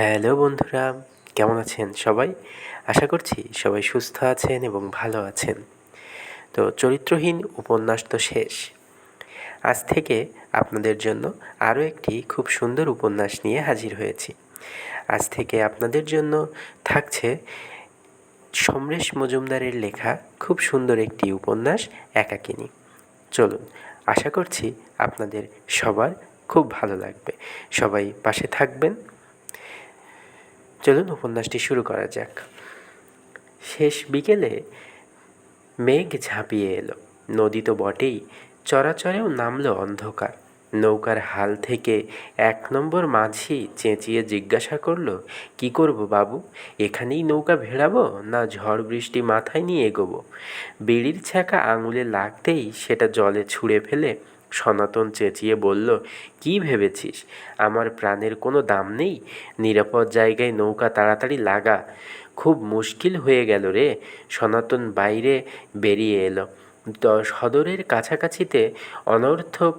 Hello বন্ধুরা, কেমন আছেন সবাই? আশা করছি সবাই সুস্থ আছেন এবং ভালো আছেন। তো চরিত্রহীন উপন্যাস তো শেষ। আজ থেকে আপনাদের জন্য আরও একটি খুব সুন্দর উপন্যাস নিয়ে হাজির হয়েছি। আজ থেকে আপনাদের জন্য থাকছে সমরেশ মজুমদারের লেখা খুব সুন্দর একটি উপন্যাস, একাকিনী। চলুন, আশা করছি আপনাদের সবার খুব ভালো লাগবে। সবাই পাশে থাকবেন। চলুন উপন্যাসটি শুরু করা যাক। শেষ বিকেলে মেঘ ঝাঁপিয়ে এলো। নদী তো বটেই, চরাচরেও নামলো অন্ধকার। নৌকার হাল থেকে এক নম্বর মাঝি চেঁচিয়ে জিজ্ঞাসা করল, কি করব বাবু, এখানেই নৌকা ভেড়াবো না ঝড় বৃষ্টি মাথায় নিয়ে এগোবো? বিড়ির ছ্যাঁকা আঙুলে লাগতেই সেটা জলে ছুঁড়ে ফেলে সনাতন চেঁচিয়ে বলল, কি ভেবেছিস? আমার প্রাণের কোনো দাম নেই? নিরাপদ জায়গায় নৌকা তাড়াতাড়ি লাগা। খুব মুশকিল হয়ে গেল রে। সনাতন বাইরে বেরিয়ে এলো। সদরের কাছাকাছিতে অনর্থক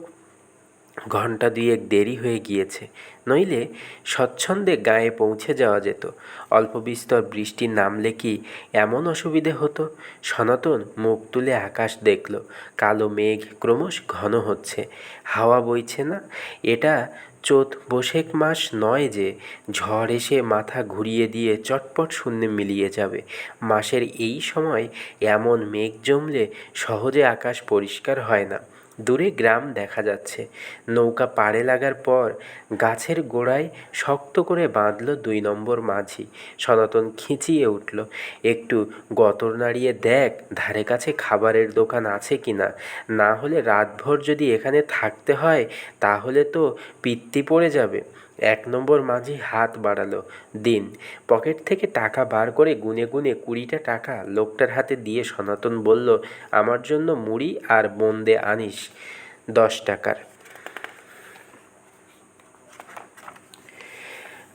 ঘণ্টা দুয়েক দেরি হয়ে গিয়েছে। নইলে স্বচ্ছন্দে গায়ে পৌঁছে যাওয়া যেত। অল্প বিস্তর বৃষ্টি নামলে কি এমন অসুবিধে হতো? সনাতন মুখ তুলে আকাশ দেখল, কালো মেঘ ক্রমশ ঘন হচ্ছে। হাওয়া বইছে না? এটা চোত বসেক মাস নয় যে, ঝড় এসে মাথা ঘুরিয়ে দিয়ে চটপট শূন্যে মিলিয়ে যাবে। মাসের এই সময় এমন মেঘ জমলে সহজে আকাশ পরিষ্কার হয় না। দূরে গ্রাম দেখা যাচ্ছে। নৌকা পাড়ে লাগার পর গাছের গোড়ায় শক্ত করে বাঁধল দুই নম্বর মাঝি। সনাতন খিঁচিয়ে উঠল, একটু গতর নাড়িয়ে দেখ, ধারে কাছে খাবারের দোকান আছে কি না? না হলে রাতভর যদি এখানে থাকতে হয়, তাহলে তো পিত্তি পড়ে যাবে। এক নম্বর মাঝি হাত বাড়ালো, দিন, পকেট থেকে টাকা বার করে গুনে গুনে কুড়িটা টাকা লোকটার হাতে দিয়ে সনাতন বলল, আমার জন্য মুড়ি আর বন্দে আনিস, দশ টাকার।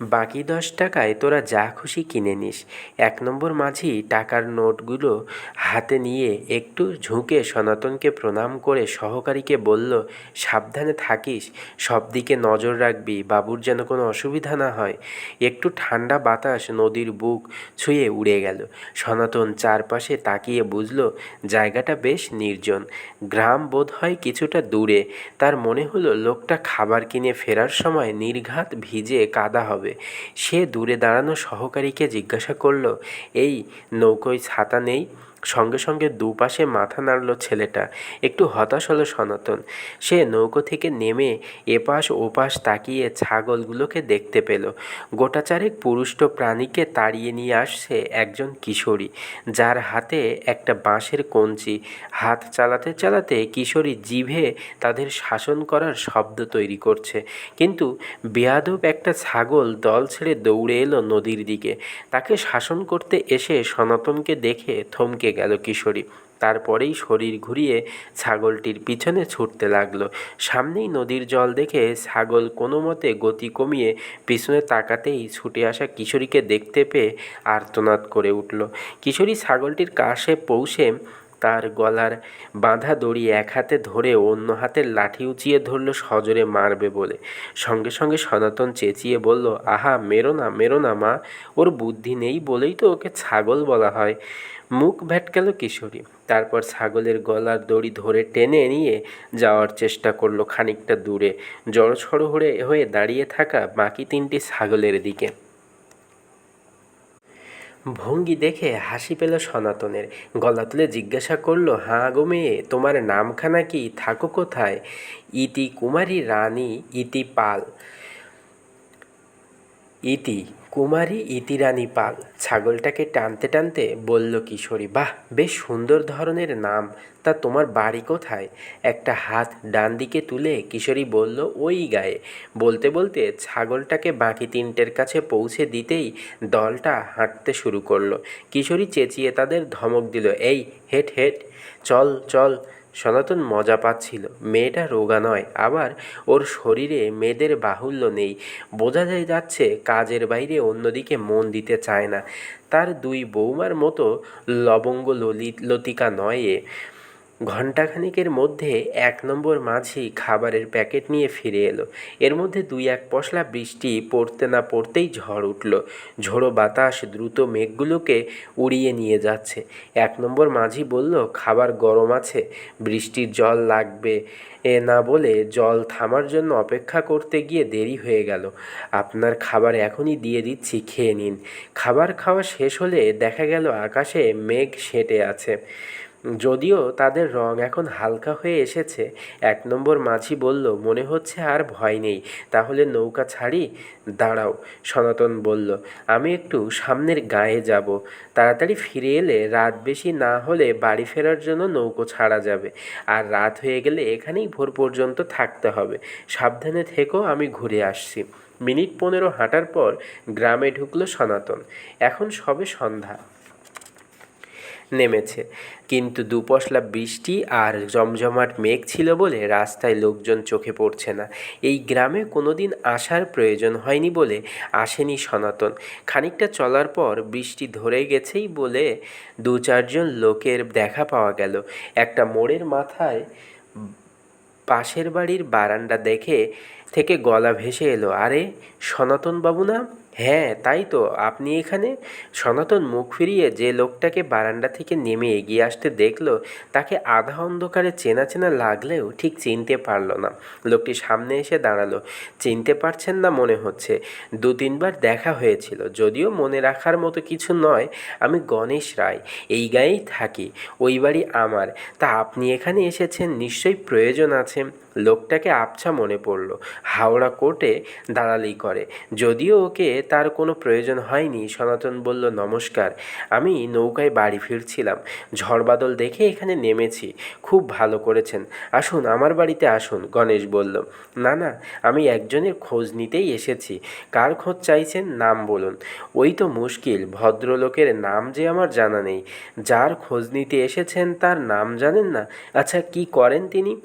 বাকি দশ টাকায় তোরা যা খুশি কিনে নিস। এক নম্বর মাঝি টাকার নোটগুলো হাতে নিয়ে একটু ঝুঁকে সনাতনকে প্রণাম করে সহকারীকে বলল, সাবধানে থাকিস, সব দিকে নজর রাখবি, বাবুর যেন কোনো অসুবিধা না হয়। একটু ঠান্ডা বাতাস নদীর বুক ছুঁয়ে উড়ে গেল। সনাতন চারপাশে তাকিয়ে বুঝল, জায়গাটা বেশ নির্জন। গ্রাম বোধ হয় কিছুটা দূরে। তার মনে হলো লোকটা খাবার কিনে ফেরার সময় নির্ঘাত ভিজে কাদা হবে। হবে। সে দূরে দাঁড়ানো সহকারীকে জিজ্ঞাসা করল এই নৌকোয় ছাতা নেই? সঙ্গে সঙ্গে দুপাশে মাথা নাড়ল ছেলেটা। একটু হতাশ হলো সনাতন। সে নৌকো থেকে নেমে এপাশ ওপাশ তাকিয়ে ছাগলগুলোকে দেখতে পেল। গোটা চারেক পুরুষ্ট প্রাণীকে তাড়িয়ে নিয়ে আসছে একজন কিশোরী, যার হাতে একটা বাঁশের কঞ্চি। হাত চালাতে চালাতে কিশোরী জিভে তাদের শাসন করার শব্দ তৈরি করছে। কিন্তু বেয়াদব একটা ছাগল দল ছেড়ে দৌড়ে এলো নদীর দিকে। তাকে শাসন করতে এসে সনাতনকে দেখে থমকে গেল কিশোরী। তারপরেই শরীর ঘুরিয়ে ছাগলটির পিছনে ছুটতে লাগল। সামনেই নদীর জল দেখে ছাগল কোনো মতে গতি কমিয়ে পিছনে তাকাতেই ছুটে আসা কিশোরীকে দেখতে পেয়ে আর্তনাদ করে উঠল। কিশোরী ছাগলটির কাছে পৌঁছে তার গলার বাঁধা দড়ি এক হাতে ধরে অন্য হাতের লাঠি উঁচিয়ে ধরল, সজোরে মারবে বলে। সঙ্গে সঙ্গে সনাতন চেঁচিয়ে বলল, আহা, মেরো না মেরো না মা, ওর বুদ্ধি নেই বলেই তো ওকে ছাগল বলা হয়। মুখ ভ্যাটকালো কিশোরী। তারপর ছাগলের গলার দড়ি ধরে টেনে নিয়ে যাওয়ার চেষ্টা করল খানিকটা দূরে। জড়ছড় হয়ে হয়ে দাঁড়িয়ে থাকা বাকি তিনটি ছাগলের দিকে। ভঙ্গি দেখে হাসি পেল সনাতনের। গলা তুলে জিজ্ঞাসা করল, হাঁ গো মেয়ে, তোমার নামখানা কি? থাকো কোথায়? ইতি কুমারী রানী, ইতি পাল। ইতি? কুমারী ইতিরানী পাল। ছাগলটাকে টানতে টানতে বলল, কিশোরী, বাহ, বেশ সুন্দর ধরনের নাম। তা তোমার বাড়ি কোথায়? একটা হাত ডান দিকে তুলে কিশোরী বলল, ওই গায়ে। বলতে বলতে ছাগলটাকে বাকি তিনটের কাছে পৌঁছে দিতেই দলটা হাঁটতে শুরু করল। কিশোরী চেঁচিয়ে তাদের ধমক দিল, এই, হেট হেট। চল চল। সনাতন মজা পাচ্ছিল। মেয়েটা রোগা নয়, আবার ওর শরীরে মেয়েদের বাহুল্য নেই। বোঝা যায় যাচ্ছে কাজের বাইরে অন্যদিকে মন দিতে চায় না। তার দুই বৌমার মতো লবঙ্গ ললিত লতিকা নয় ঘণ্টাখানিকের মধ্যে এক নম্বর মাঝি খাবারের প্যাকেট নিয়ে ফিরে এলো। এর মধ্যে দুই এক পশলা বৃষ্টি পড়তে না পড়তেই ঝড় উঠল। ঝোড়ো বাতাস দ্রুত মেঘগুলোকে উড়িয়ে নিয়ে যাচ্ছে। এক নম্বর মাঝি বলল, খাবার গরম আছে, বৃষ্টির জল লাগবে এ না বলে জল থামার জন্য অপেক্ষা করতে গিয়ে দেরি হয়ে গেল। আপনার খাবার এখনই দিয়ে দিচ্ছি, খেয়ে নিন। খাবার খাওয়া শেষ হলে দেখা গেল আকাশে মেঘ সেঁটে আছে। যদিও তাদের রং এখন হালকা হয়ে এসেছে, এক নম্বর মাঝি বলল, মনে হচ্ছে আর ভয় নেই, তাহলে নৌকা ছাড়ি, দাঁড়াও। সনাতন বলল, আমি একটু সামনের গায়ে যাব। তাড়াতাড়ি ফিরে এলে রাত বেশি না হলে বাড়ি ফেরার জন্য নৌকো ছাড়া যাবে। আর রাত হয়ে গেলে এখানেই ভোর পর্যন্ত থাকতে হবে। সাবধানে থেকো, আমি ঘুরে আসছি। মিনিট পনেরো হাঁটার পর গ্রামে ঢুকলো সনাতন। এখন সবে সন্ধ্যা। নেমেছে। কিন্তু দুপশলা বৃষ্টি আর জমজমাট মেঘ ছিল বলে রাস্তায় লোকজন চোখে পড়ছে না। এই গ্রামে কোনোদিন আসার প্রয়োজন হয়নি বলে আসেনি সনাতন। খানিকটা চলার পর বৃষ্টি ধরে গেছেই বলে দু চারজন লোকের দেখা পাওয়া গেল। একটা মোড়ের মাথায় পাশের বাড়ির বারান্দা দেখে থেকে গলা ভেসে এলো। আরে সনাতন বাবু না? হ্যাঁ তাই তো। আপনি এখানে সনাতন মুখ ফিরিয়ে যে লোকটাকে বারান্দা থেকে নেমে এগিয়ে আসতে দেখল, তাকে আধা অন্ধকারে চেনা চেনা লাগলেও ঠিক চিনতে পারল না। লোকটি সামনে এসে দাঁড়াল। চিনতে পারছেন না মনে হচ্ছে। দু তিনবার দেখা হয়েছিল। যদিও মনে রাখার মতো কিছু নয়, আমি গণেশ রায়, এই গায়েই থাকি, ওই বাড়ি আমার। তা আপনি এখানে এসেছেন, নিশ্চয়ই প্রয়োজন আছে। লোকটাকে আবছা মনে পড়ল। হাওড়া কোর্টে দালালি করে। যদিও ওকে তার কোনো প্রয়োজন হয়নি, সনাতন বলল, নমস্কার, আমি নৌকায় বাড়ি ফিরছিলাম। ঝড়বাদল দেখে এখানে নেমেছি। খুব ভালো করেছেন। আসুন, আমার বাড়িতে আসুন, গণেশ বলল। না না, আমি একজনের খোঁজ নিতেই এসেছি। কার খোঁজ চাইছেন, নাম বলুন। ওই তো মুশকিল, ভদ্রলোকের নাম যে আমার জানা নেই। যার খোঁজ নিতে এসেছেন, তার নাম জানেন না? আচ্ছা কি করেন তিনি?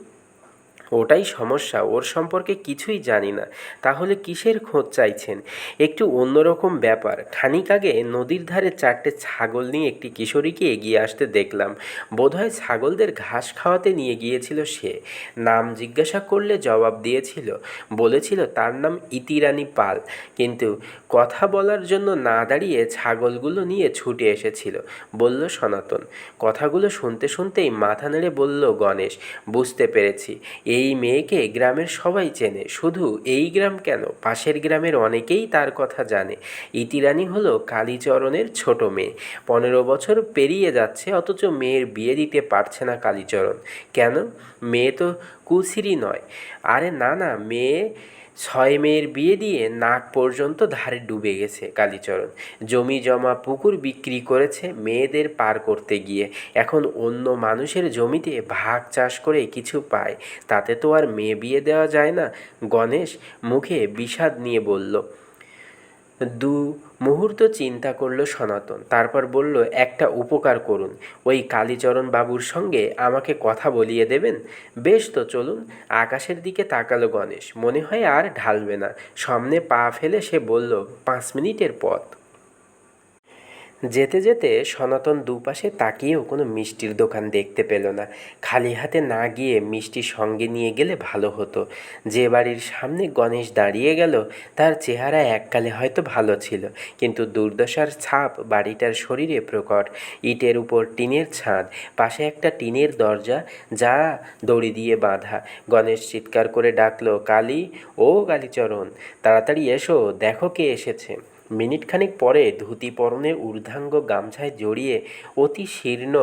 ওটাই সমস্যা, ওর সম্পর্কে কিছুই জানি না। তাহলে কিসের খোঁজ চাইছেন? একটু অন্যরকম ব্যাপার। খানিক আগে নদীর ধারে চারটে ছাগল নিয়ে একটি কিশোরীকে এগিয়ে আসতে দেখলাম। বোধহয় ছাগলদের ঘাস খাওয়াতে নিয়ে গিয়েছিল সে। নাম জিজ্ঞাসা করলে জবাব দিয়েছিল। বলেছিল তার নাম ইতিরানী পাল। কিন্তু কথা বলার জন্য না দাঁড়িয়ে ছাগলগুলো নিয়ে ছুটে এসেছিল, বলল সনাতন। কথাগুলো শুনতে শুনতেই মাথা নেড়ে বলল, গণেশ, বুঝতে পেরেছি। এই মেয়েকে গ্রামের সবাই চেনে। শুধু এই গ্রাম কেন? পাশের গ্রামের অনেকেই তার কথা জানে। ইতিরানী হলো কালীচরণের ছোট মেয়ে। পনেরো বছর পেরিয়ে যাচ্ছে, অথচ মেয়ের বিয়ে দিতে পারছে না কালীচরণ। কেন? মেয়ে তো কুসিরি নয়। আরে না না, মেয়ে ছয় মেয়ের বিয়ে দিয়ে নাক পর্যন্ত ধারে ডুবে গেছে কালীচরণ। জমি জমা পুকুর বিক্রি করেছে মেয়েদের পার করতে গিয়ে। এখন অন্য মানুষের জমিতে ভাগ চাষ করে কিছু পায়। তাতে তো আর মেয়ে বিয়ে দেওয়া যায় না। গণেশ মুখে বিষাদ নিয়ে বলল দু মুহূর্ত চিন্তা করল সনাতন। তারপর বলল, একটা উপকার করুন। ওই কালীচরণ বাবুর সঙ্গে আমাকে কথা বলিয়ে দেবেন? বেশ তো, চলুন। আকাশের দিকে তাকালো গণেশ। মনে হয় আর ঢালবে না। সামনে পা ফেলে সে বলল, পাঁচ মিনিটের পথ। যেতে যেতে সনাতন দুপাশে তাকিয়েও কোনো মিষ্টির দোকান দেখতে পেল না। খালি হাতে না গিয়ে মিষ্টি সঙ্গে নিয়ে গেলে ভালো হতো। যে বাড়ির সামনে গণেশ দাঁড়িয়ে গেল, তার চেহারা এককালে হয়তো ভালো ছিল, কিন্তু দুর্দশার ছাপ বাড়িটার শরীরে প্রকট। ইটের উপর টিনের ছাদ, পাশে একটা টিনের দরজা যা দড়ি দিয়ে বাঁধা। গণেশ চিৎকার করে ডাকলো, কালী, ও কালীচরণ, তাড়াতাড়ি এসো, দেখো কে এসেছে। মিনিটখানেক পরে ধুতি পরনে ঊর্ধ্বাঙ্গ গামছায় জড়িয়ে অতি শীর্ণ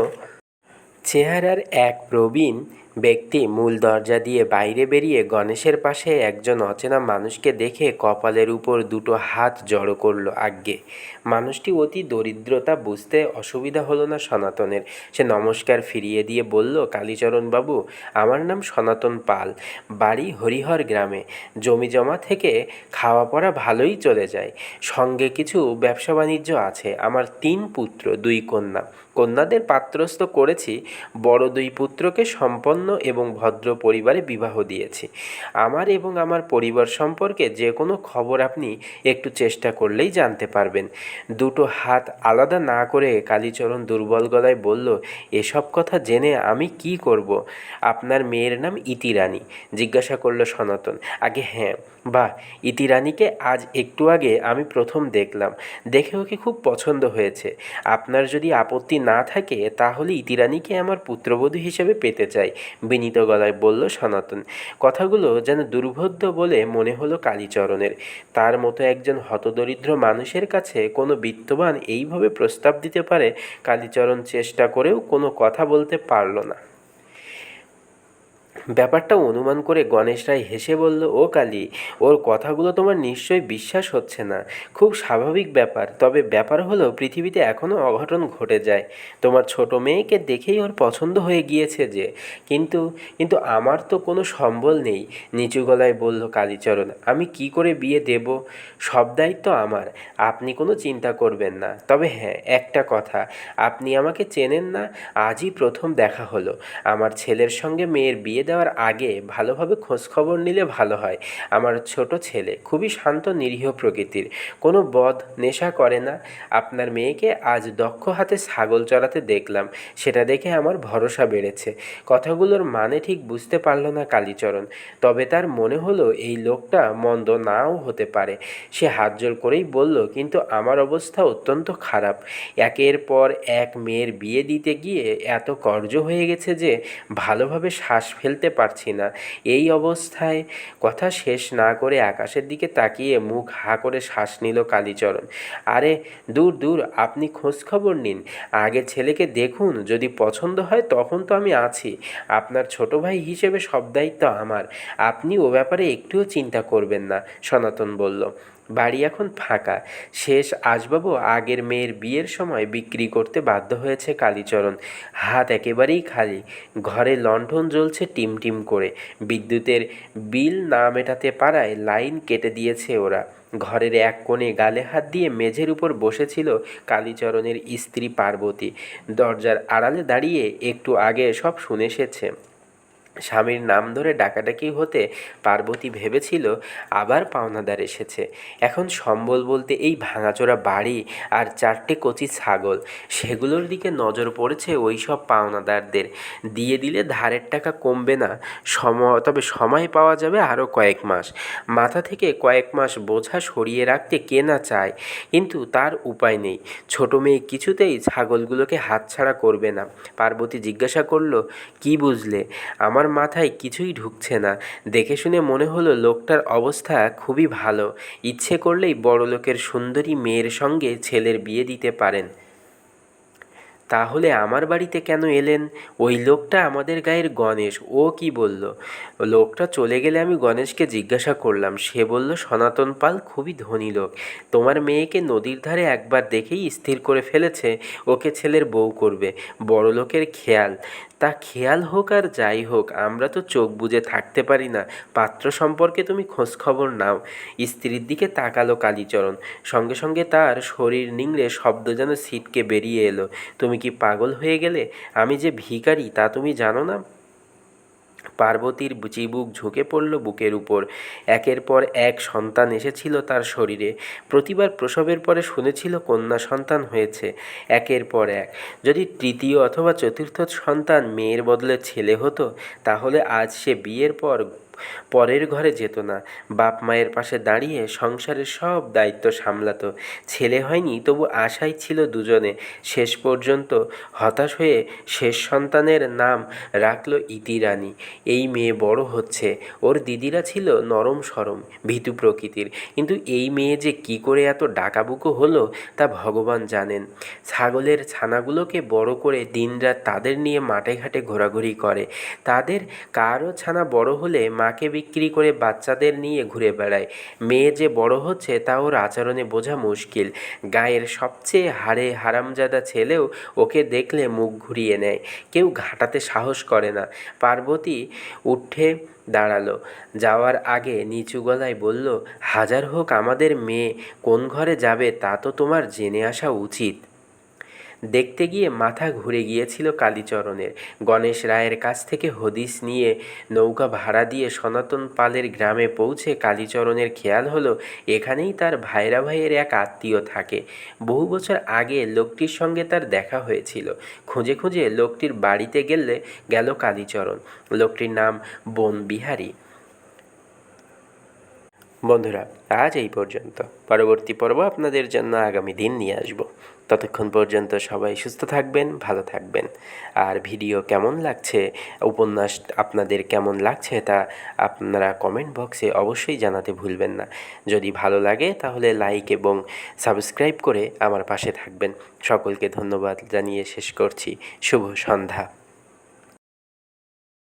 চেহারার এক প্রবীণ ব্যক্তি মূল দরজা দিয়ে বাইরে বেরিয়ে গণেশের পাশে একজন অচেনা মানুষকে দেখে কপালের উপর দুটো হাত জড়ো করল আজ্ঞে। মানুষটি অতি দরিদ্রতা বুঝতে অসুবিধা হলো না সনাতনের। সে নমস্কার ফিরিয়ে দিয়ে বলল কালীচরণ বাবু আমার নাম সনাতন পাল। বাড়ি হরিহর গ্রামে। জমি জমা থেকে খাওয়া পড়া ভালোই চলে যায়। সঙ্গে কিছু ব্যবসা বাণিজ্য আছে। আমার তিন পুত্র, দুই কন্যা। কন্যাদের পাত্রস্থ করেছি। বড় দুই পুত্রকে সম্পন্ন সুসম্পন্ন এবং ভদ্র পরিবারে বিবাহ দিয়েছি। আমার এবং আমার পরিবার সম্পর্কে যে কোনো খবর আপনি একটু চেষ্টা করলেই জানতে পারবেন। দুটো হাত আলাদা না করে কালীচরণ দুর্বল গলায় বলল, এসব কথা জেনে আমি কি করব? আপনার মেয়ের নাম ইতিরানী জিজ্ঞাসা করল সনাতন। আগে হ্যাঁ বাহ ইতিরানীকে আজ একটু আগে আমি প্রথম দেখলাম। দেখে ওকে খুব পছন্দ হয়েছে। আপনার যদি আপত্তি না থাকে, তাহলে ইতিরানীকে আমার পুত্রবধূ হিসেবে পেতে চাই। বিনীত গলায় বলল, সনাতন, কথাগুলো যেন দুর্বোধ্য বলে মনে হলো কালীচরণের। তার মতো একজন হতদরিদ্র মানুষের কাছে কোনো বিত্তবান এইভাবে প্রস্তাব দিতে পারে কালীচরণ চেষ্টা করেও কোনো কথা বলতে পারল না। ব্যাপারটা অনুমান করে গণেশ রায় হেসে বলল, ও কালী, ওর কথাগুলো তোমার নিশ্চয়ই বিশ্বাস হচ্ছে না। খুব স্বাভাবিক ব্যাপার। তবে ব্যাপার হলো, পৃথিবীতে এখনও অঘটন ঘটে যায়। তোমার ছোট মেয়েকে দেখেই ওর পছন্দ হয়ে গিয়েছে যে। কিন্তু কিন্তু আমার তো কোনো সম্বল নেই। নিচু গলায় বলল কালীচরণ, আমি কি করে বিয়ে দেব? সব দায়িত্ব আমার। আপনি কোনো চিন্তা করবেন না। তবে হ্যাঁ একটা কথা। আপনি আমাকে চেনেন না, আজই প্রথম দেখা হলো। আমার ছেলের সঙ্গে মেয়ের বিয়ে দেওয়ার আগে ভালোভাবে খোঁজখবর নিলে ভালো হয়। আমার ছোট ছেলে খুবই শান্ত, নিরীহ প্রকৃতির। কোনো বদ, নেশা করে না। আপনার মেয়েকে আজ দক্ষ হাতে ছাগল চড়াতে দেখলাম। সেটা দেখে আমার ভরসা বেড়েছে। কথাগুলোর মানে ঠিক বুঝতে পারল না কালীচরণ। তবে তার মনে হলো এই লোকটা মন্দ নাও হতে পারে। সে হাত জোর করেই বলল, কিন্তু আমার অবস্থা অত্যন্ত খারাপ। একের পর এক মেয়ের বিয়ে দিতে গিয়ে এত কর্জ হয়ে গেছে যে ভালোভাবে শ্বাস ফেলতে পারছি না। এই অবস্থায় কথা শেষ না করে আকাশের দিকে তাকিয়ে মুখ হা করে শ্বাস নিল কালীচরণ। আরে, দূর দূর, আপনি খোঁজ খবর নিন। আগে ছেলেকে দেখুন, যদি পছন্দ হয় তখন তো আমি আছি। আপনার ছোট ভাই হিসেবে সব দায়িত্ব আমার। আপনি ও ব্যাপারে একটুও চিন্তা করবেন না, সনাতন বলল। বাড়ি এখন ফাঁকা। শেষ আসবাবু আগের মেয়ের বিয়ের সময় বিক্রি করতে বাধ্য হয়েছে কালীচরণ। হাত একেবারেই খালি। ঘরে লণ্ঠন জ্বলছে টিম টিম করে। বিদ্যুতের বিল না মেটাতে পারায় লাইন কেটে দিয়েছে ওরা। ঘরের এক কোণে গালে হাত দিয়ে মেঝের উপর বসেছিল কালীচরণের স্ত্রী পার্বতী। দরজার আড়ালে দাঁড়িয়ে একটু আগে সব শুনে এসেছে। স্বামীর নাম ধরে ডাকাডাকি হতে পার্বতী ভেবেছিল আবার পাওনাদার এসেছে। এখন সম্বল বলতে এই ভাঙাচোরা বাড়ি আর চারটে কচি ছাগল, সেগুলোর দিকে নজর পড়েছে ওই সব পাওনাদারদের। দিয়ে দিলে ধারের টাকা কমবে না। সময়, তবে সময় পাওয়া যাবে আরও কয়েক মাস। মাথা থেকে কয়েক মাস বোঝা সরিয়ে রাখতে কে না চায়, কিন্তু তার উপায় নেই। ছোট মেয়ে কিছুতেই ছাগলগুলোকে হাতছাড়া করবে না। পার্বতী জিজ্ঞাসা করল, কি বুঝলে? আমার মাথায় কিছুই ঢুকছে না। দেখে শুনে মনে হলো লোকটার অবস্থা খুবই ভালো। ইচ্ছে করলেই বড়লোকের সুন্দরী মেয়ের সঙ্গে ছেলের বিয়ে দিতে পারেন। তাহলে আমার বাড়িতে কেন এলেন? ওই লোকটা আমাদের গায়ের গণেশ, ও কি বলল? লোকটা চলে গেলে আমি গণেশকে জিজ্ঞাসা করলাম। সে বলল, সনাতন পাল খুবই ধনী লোক। তোমার মেয়েকে নদীর ধারে একবার দেখেই স্থির করে ফেলেছে। ওকে ছেলের বউ করবে। বড় লোকের খেয়াল। তা খেয়াল হোক আর যাই হোক, আমরা তো চোখ বুঝে থাকতে পারি না। পাত্র সম্পর্কে তুমি খোঁজ খবর নাও। স্ত্রীর দিকে তাকালো কালীচরণ। সঙ্গে সঙ্গে তার শরীর নিংড়ে শব্দ যেন ছিটকে বেরিয়ে এলো। তুমি কি পাগল হয়ে গেলে? আমি যে ভিখারি, তা তুমি জানো না? পার্বতীর চিবুক ঝুঁকে পড়ল বুকের উপর। একের পর এক সন্তান এসেছিল তার শরীরে। প্রতিবার প্রসবের পরে শুনেছিল কন্যা সন্তান হয়েছে। একের পর এক। যদি তৃতীয় অথবা চতুর্থ সন্তান মেয়ের বদলে ছেলে হতো, তাহলে আজ সে বিয়ের পর পরের ঘরে যেত না। বাপ মায়ের পাশে দাঁড়িয়ে সংসারের সব দায়িত্ব সামলাতো। ছেলে হয়নি, তবু আশাই ছিল দুজনে। শেষ পর্যন্ত হতাশ হয়ে শেষ সন্তানের নাম রাখল ইতিরানী। এই মেয়ে বড় হচ্ছে। ওর দিদিরা ছিল নরম সরম, ভীতু প্রকৃতির। কিন্তু এই মেয়ে যে কি করে এত ডাকাবুকো হলো তা ভগবান জানেন। ছাগলের ছানাগুলোকে বড় করে দিনরাত তাদের নিয়ে মাঠে ঘাটে ঘোরাঘুরি করে। তাদের কারও ছানা বড় হলে মাকে বিক্রি করে বাচ্চাদের নিয়ে ঘুরে বেড়ায়। মেয়ে যে বড় হচ্ছে তা ওর আচরণে বোঝা মুশকিল। গায়ের সবচেয়ে হাড়ে হারামজাদা ছেলেও ওকে দেখলে মুখ ঘুরিয়ে নেয়। কেউ ঘাটাতে সাহস করে না। পার্বতী উঠে দাঁড়াল। যাওয়ার আগে নিচু গলায় বলল, হাজার হোক আমাদের মেয়ে, কোন ঘরে যাবে তা তো তোমার জেনে আসা উচিত। দেখতে গিয়ে মাথা ঘুরে গিয়েছিল কালীচরণের। গণেশ রায়ের কাছ থেকে হদিস নিয়ে নৌকা ভাড়া দিয়ে সনাতন পালের গ্রামে পৌঁছে কালীচরণের খেয়াল হলো, এখানেই তার ভাইরা ভাইয়ের এক আত্মীয় থাকে। বহু বছর আগে লোকটির সঙ্গে তার দেখা হয়েছিল। খুঁজে খুঁজে লোকটির বাড়িতে গেলে গেল কালীচরণ। লোকটির নাম বন বিহারী বন্ধুরা, আজ এই পর্যন্ত। পরবর্তী পর্ব আপনাদের জন্য আগামী দিন নিয়ে আসব। ততক্ষণ পর্যন্ত সবাই সুস্থ থাকবেন, ভালো থাকবেন। আর ভিডিও কেমন লাগছে, উপন্যাস আপনাদের কেমন লাগছে তা আপনারা কমেন্ট বক্সে অবশ্যই জানাতে ভুলবেন না। যদি ভালো লাগে তাহলে লাইক এবং সাবস্ক্রাইব করে আমার পাশে থাকবেন। সকলকে ধন্যবাদ জানিয়ে শেষ করছি। শুভ সন্ধ্যা।